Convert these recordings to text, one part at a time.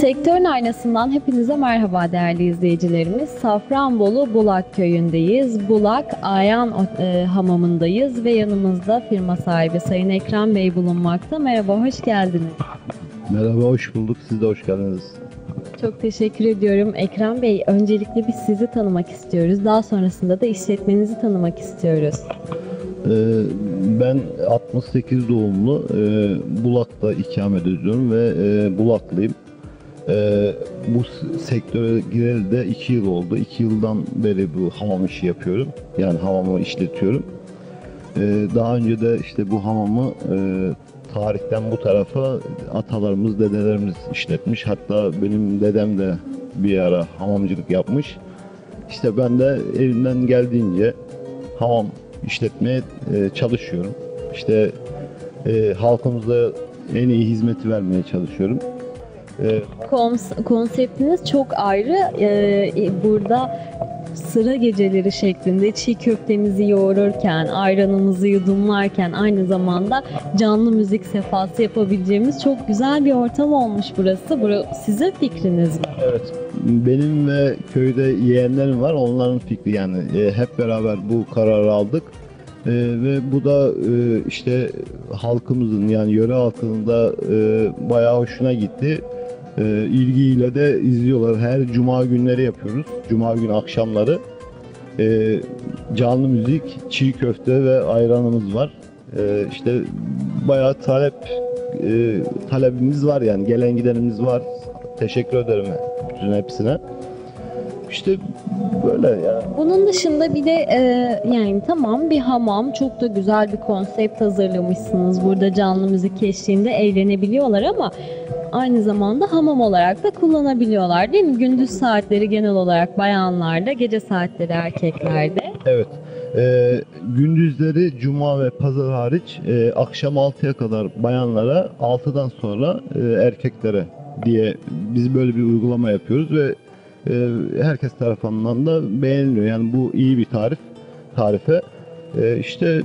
Sektörün aynasından hepinize merhaba değerli izleyicilerimiz. Safranbolu Bulak köyündeyiz. Bulak Ayan e, hamamındayız ve yanımızda firma sahibi Sayın Ekrem Bey bulunmakta. Merhaba, hoş geldiniz. Merhaba, hoş bulduk. Siz de hoş geldiniz. Çok teşekkür ediyorum. Ekrem Bey, öncelikle biz sizi tanımak istiyoruz. Daha sonrasında da işletmenizi tanımak istiyoruz. Ee, ben 68 doğumlu, e, Bulak'ta ikamet ediyorum ve e, Bulaklıyım. E, bu sektöre gireli de 2 yıl oldu. 2 yıldan beri bu hamam işi yapıyorum. Yani hamamı işletiyorum. E, daha önce de işte bu hamamı e, tarihten bu tarafa atalarımız, dedelerimiz işletmiş. Hatta benim dedem de bir ara hamamcılık yapmış. İşte ben de elimden geldiğince hamam işletmeye e, çalışıyorum. İşte e, halkımıza en iyi hizmeti vermeye çalışıyorum. E, Kons- konseptiniz çok ayrı. Ee, burada sıra geceleri şeklinde çiğ köftemizi yoğururken, ayranımızı yudumlarken aynı zamanda canlı müzik sefası yapabileceğimiz çok güzel bir ortam olmuş burası. Bura sizin fikriniz mi? evet, benim ve köyde yeğenlerim var. Onların fikri yani e, hep beraber bu kararı aldık. E, ve bu da e, işte halkımızın yani yöre halkının da e, bayağı hoşuna gitti. E, ilgiyle de izliyorlar. Her cuma günleri yapıyoruz. Cuma günü akşamları. E, canlı müzik, çiğ köfte ve ayranımız var. E, işte bayağı talep e, talebimiz var yani gelen gidenimiz var. Teşekkür ederim bütün hepsine. İşte böyle yani. Bunun dışında bir de e, yani tamam bir hamam çok da güzel bir konsept hazırlamışsınız. Burada canlı müzik eşliğinde eğlenebiliyorlar ama aynı zamanda hamam olarak da kullanabiliyorlar değil mi? Gündüz saatleri genel olarak bayanlarda, gece saatleri erkeklerde. Evet. E, gündüzleri cuma ve pazar hariç e, akşam 6'ya kadar bayanlara 6'dan sonra e, erkeklere diye biz böyle bir uygulama yapıyoruz ve e, herkes tarafından da beğeniliyor. Yani bu iyi bir tarif tarife. E, işte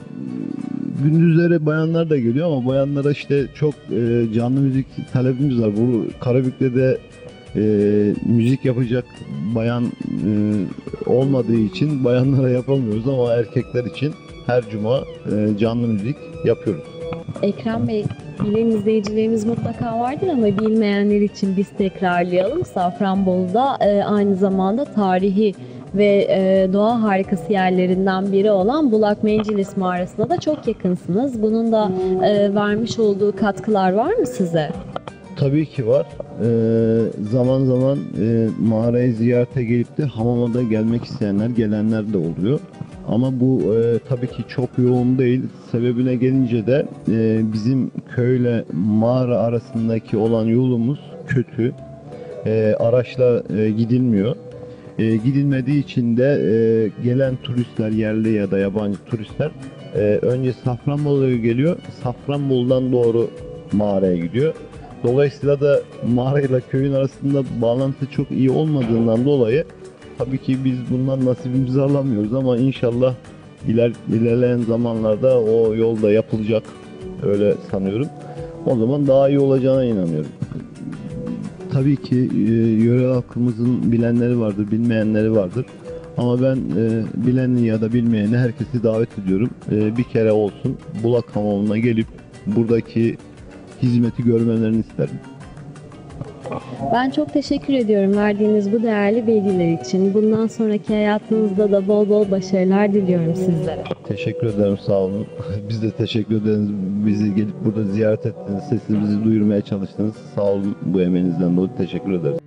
gündüzleri bayanlar da geliyor ama bayanlara işte çok e, canlı müzik talebimiz var. Bu Karabük'te de e, müzik yapacak bayan e, olmadığı için bayanlara yapamıyoruz ama erkekler için her cuma e, canlı müzik yapıyoruz. Ekrem Bey, bilen izleyicilerimiz mutlaka vardır ama bilmeyenler için biz tekrarlayalım. Safranbolu'da e, aynı zamanda tarihi ve e, doğa harikası yerlerinden biri olan Bulak Mencilis Mağarası'na da çok yakınsınız. Bunun da e, vermiş olduğu katkılar var mı size? Tabii ki var. Ee, zaman zaman e, mağarayı ziyarete gelip de hamama da gelmek isteyenler, gelenler de oluyor. Ama bu e, tabii ki çok yoğun değil. Sebebine gelince de e, bizim köyle mağara arasındaki olan yolumuz kötü. E, araçla e, gidilmiyor. E, gidilmediği için de e, gelen turistler, yerli ya da yabancı turistler e, önce Safranbolu'ya geliyor. Safranbolu'dan doğru mağaraya gidiyor. Dolayısıyla da mağarayla köyün arasında bağlantı çok iyi olmadığından dolayı tabii ki biz bundan nasibimizi alamıyoruz ama inşallah iler, ilerleyen zamanlarda o yolda yapılacak öyle sanıyorum. O zaman daha iyi olacağına inanıyorum. Tabii ki e, yöre halkımızın bilenleri vardır, bilmeyenleri vardır. Ama ben e, bilenini ya da bilmeyeni herkesi davet ediyorum. E, bir kere olsun Bulak Hamamı'na gelip buradaki hizmeti görmelerini isterim. Ben çok teşekkür ediyorum verdiğiniz bu değerli bilgiler için. Bundan sonraki hayatınızda da bol bol başarılar diliyorum sizlere. Teşekkür ederim sağ olun. Biz de teşekkür ederiz. Bizi gelip burada ziyaret ettiniz. Sesimizi duyurmaya çalıştınız. Sağ olun bu emeğinizden dolayı teşekkür ederiz.